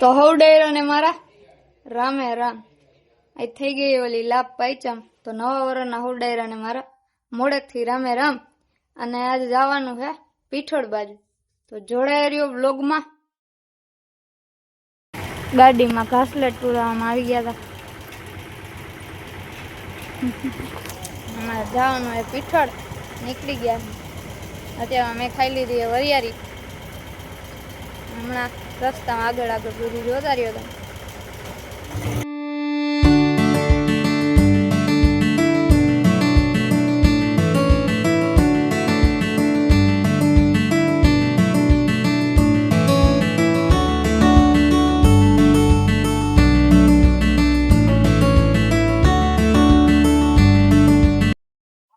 તો હવ ડાયરો ને મારા. રામે રામ. આ થઈ ગઈ ઓલી લાભ પાયચમ. તો નવા વરના હવ ડાયરા ને મારા. મોડેકથી રામે રામ. અને આજે જવાનું છે પીઠોડ બાજુ. તો જોડાઈ રહ્યો બ્લોગમાં ગાડીમાં ઘાસલેટ પુરાવામાં આવી ગયા હતા અમારે જવાનું એ પીઠોડ નીકળી ગયા અત્યારે મેં ખાઈ લીધી વરિયારી હમણાં રસ્તામાં આગળ આગળ બધું જોતા રહ્યો તમે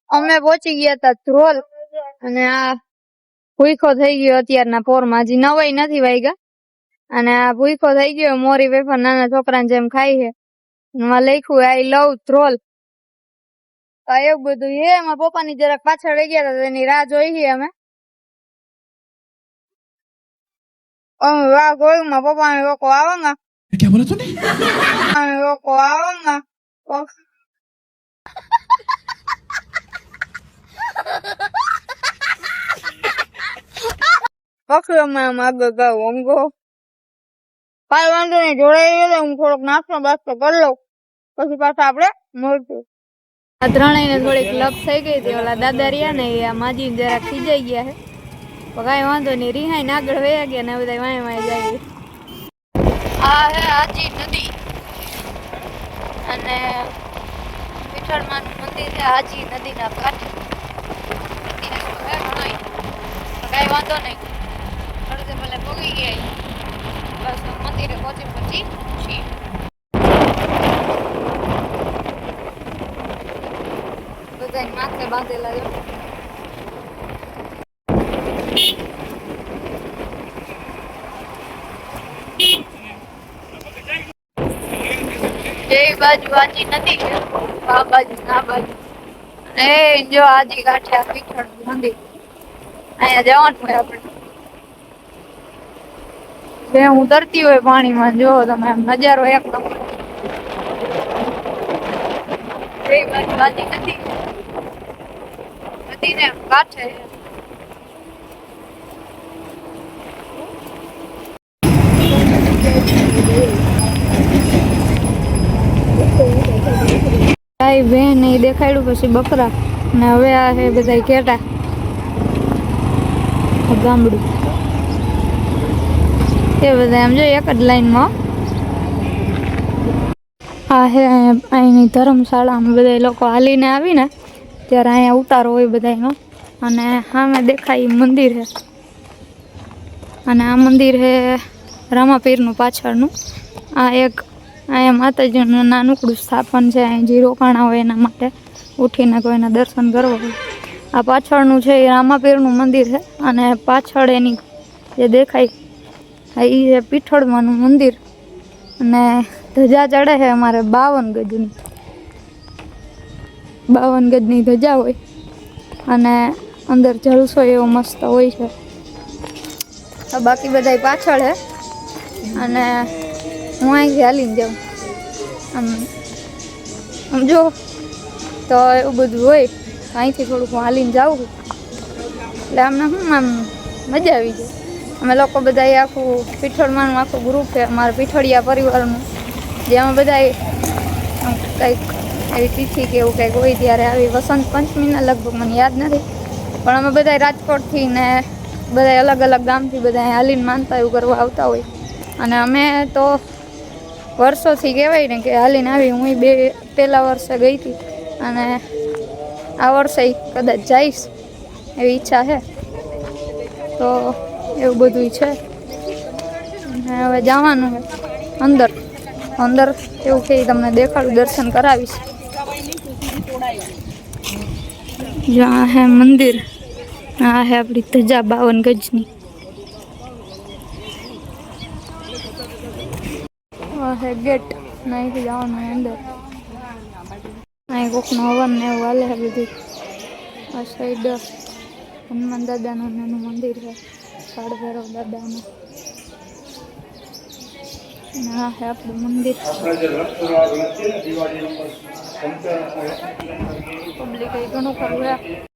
અમે પહોંચી ગયા હતા ધ્રોલ અને આ ભૂખો થઈ ગયો અત્યારના પોરમાં. હજી નવાઈ નથી વાગ્યા અને આ ભૂખો થઈ ગયો મોરી વેફર નાના છોકરાને જેમ ખાઈ છે. એમાં લખ્યું આઈ લવ થ્રોલ એવું બધું હે એમાં પપ્પાની જરાક પાછળ રહી ગયા હતા એની રાહ જોઈ છે અમે. અમે વાહ ગોળમાં પપ્પાને લોકો આવંગા ક્યાં બોલા તું લોકો આવંગા પકડવામાં આગળ ગાઉ અંગો કાંઈ વાંધો નહીં જોડાઈ ગયો હું થોડોક નાસ્તો બાસ્તો કરી લઉં. પછી પાછા આપણે મળશું. આ ત્રણેયને થોડીક લપ થઈ ગઈ હતી. ઓલા દાદા રહ્યા ને એ આ માજી જરા ખીજાઈ ગયા છે. તો કાંઈ વાંધો નહીં રિહાઈ ને આગળ વયા ગયા ને બધા વાય વાય જાય. આ હે આજી નદી. અને વિઠળમાં મંદિર છે આજી નદીના કાંઠે કાંઈ વાંધો નહીં. અડધે ભલે ભોગી ગયા. બસ મંદિરે પહોંચી પછી છીએ બધાય માથે બાંધેલા છે એ બાજુ આજી નથી આ બાજુ ના બાજુ એ જો આજી કાંઠે આ પીઠળ મંદિર અહીંયા જવાનું આપણે જે ઉતરતી હોય પાણીમાં, જો તમે આમ નજારો એક નંબર છે. બેન એ દેખાડ્યું પછી બકરા. ને હવે આ છે બધા કેટા. ગામડું. એ બધા એમ જો એક જ લાઈનમાં. આ હે અહીંની ધર્મશાળામાં બધા લોકો હાલીને આવીને ત્યારે અહીંયા ઉતારો હોય બધાનો અને સામે દેખાય મંદિર છે અને આ મંદિર છે રામાપીરનું પાછળનું. આ એક અહીંયા માતાજીનું નાનકડું સ્થાપન છે, અહીં જે રોકાણા હોય એના માટે. ઉઠીને કોઈના દર્શન કરવા હોય. આ પાછળનું છે એ રામાપીરનું મંદિર છે અને પાછળ એની જે દેખાય ઈ છે મંદિર. અને ધજા ચડે છે અમારે બાવન ગજની બાવન ગજની ધજા હોય. અને અંદર જલસો એવો મસ્ત હોય છે. બાકી બધા પાછળ છે અને હું અહીંથી હાલીને જાઉં. આમ આમ જો, તો એવું બધું હોય. અહીંથી થોડુંક હું હાલીને જાઉં. એટલે અમને શું આમ મજા આવી જાય. અમે લોકો બધા આખું પીઠળમાંનું આખું ગ્રુપ છે, અમારા પીઠળિયા પરિવારનું. જે અમે બધા કંઈક એવી તિથિ કે એવું કંઈક હોય ત્યારે આવી વસંત પંચમીના લગભગ મને યાદ નથી. પણ અમે બધા રાજકોટથી ને બધા અલગ અલગ ગામથી બધા હાલીને માનતા એવું કરવા આવતા હોય. અને અમે તો વર્ષોથી કહેવાય ને કે હાલીને આવી, હું બે પહેલા વર્ષે ગઈ હતી. અને આ વર્ષે કદાચ જઈશ એવી ઈચ્છા છે. તો એવું બધું છે. હવે જવાનું અંદર. અંદર એવું કે તમને દેખાડું, દર્શન કરાવીશ. આ હે મંદિર. આ હે આપણી ધજા બાવન ગજની હે ગેટ. અહીંથી જવાનું અંદર. અહીં કોકનું હવન ને એવું હાલે બધું આ સાઈડ હનુમાન દાદાનું નાનું મંદિર છે કાળ ભૈરવ દાદાનું. ના હે આપણું મંદિર. પબ્લિક એ ઘણું ખરું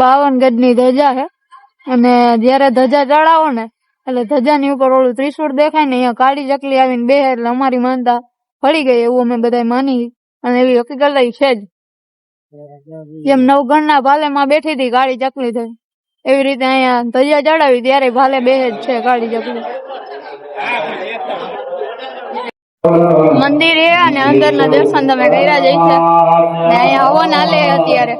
બાવન ગજની ધજા છે. અને જયારે ધજા ચડાવો ને, એટલે ધજાની ઉપર ઓલું ત્રિશુળ દેખાય ને, અહીંયા કાળી ચકલી આવીને બે એટલે અમારી માનતા ફળી ગઈ, એવું અમે બધા માની અને એવી હકીકત છે જ. જેમ નવગણના ભાલેમાં બેઠી હતી કાળી ચકલી થઈ. એવી રીતે અહીંયા ધજા ચડાવી ત્યારે ભાલે બે જ છે કાળી ચકલી. મંદિર એ અને અંદરના દર્શન તમે કર્યા જઈ છે ને અહીંયા હવન હાલે અત્યારે.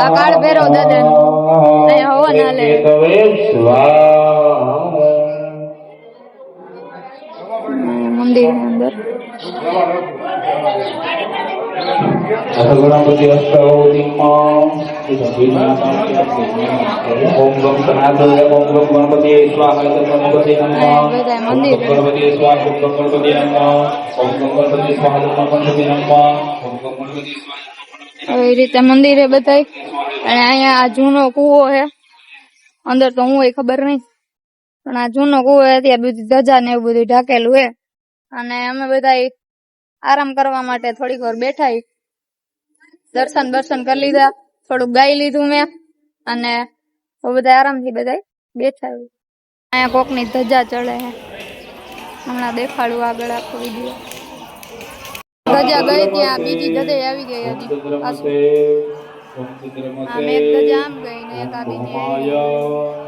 આ કાળ ફેરો દાદા. અહીંયા હવન હાલે. મંદિર અંદર. ગણપતિ અષ્ટોદીમાં ઓમ ગમ સનાતન ઓમ ગમ ગણપતિ સ્વાહા ઓમ ગમ ગણપતિ નમઃ બધા ઓમ મંદિર ગમ ગણપતિ સ્વાહા ઓમ ગમ ગણપતિ નમઃ ઓમ ગમ ગણપતિ સ્વાહા ઓમ ગમ ગણપતિ નમઃ ઓમ ગમ ગણપતિ સ્વાહા આવી રીતે મંદિરે બતાય અને અહીંયા આ જૂનો કૂવો છે અંદર તો હું ખબર નહીં પણ આ જૂનો કૂવો છે ત્યાં બધી ધજા ને એવું બધું ઢાકેલું છે અને અમે બધા આરામ કરવા માટે થોડીક વાર બેઠા દર્શન દર્શન કરી લીધા. થોડુંક ગાઈ લીધું મેં. અને બધા આરામથી બધા બેઠા. અહીંયા કોકની ધજા ચડે છે હમણાં દેખાડું આગળ આખો વીડિયો. ધજા ગઈ ત્યાં બીજી ધજા આવી ગઈ હતી એક ધજા આમ ગઈ ને એક આ બીજી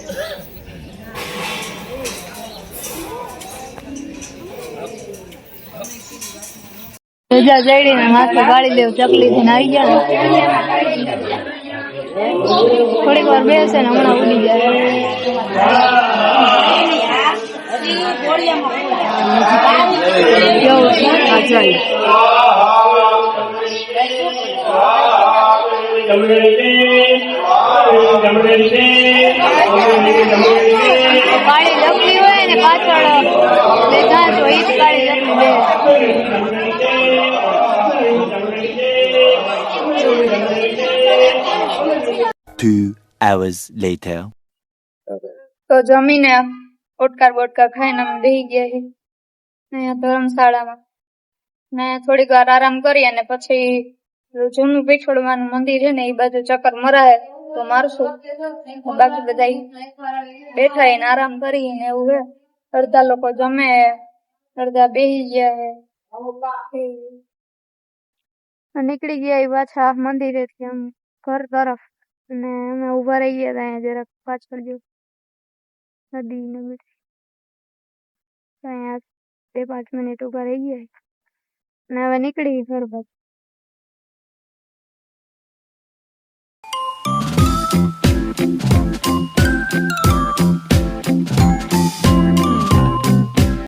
ને માથે ગાળી દેવું ચકલી થી આવી ગયા થોડીક વાર બેસે ને હમણાં ઉડી જાય. કાળી ચકલી હોય ને પાછળ દેખાય તો ઈ જ કાળી ચકલી બે Two hours later. તો જમીને ઓટકાર બોટકાર ખાઈને અમે બેહી ગયા છે અહીંયા ધર્મશાળામાં. ને થોડીક વાર આરામ કરી અને પછી જૂનું પીછોડવાનું મંદિર છે ને એ બાજુ ચક્કર મરાય. તો મારશું. બાકી બધા બેઠા એને આરામ કરીને એવું છે. અડધા લોકો જમે, અડધા બેહી ગયા છે નીકળી ગયા એ પાછા મંદિરેથી આમ ઘર તરફ. અને અમે ઊભા રહી ગયા હતા અહીંયા જરાક પાછળ જો નદી ને અહીંયા બે પાંચ મિનિટ ઊભા રહી ગયા. અને હવે નીકળી ઘર બાજુ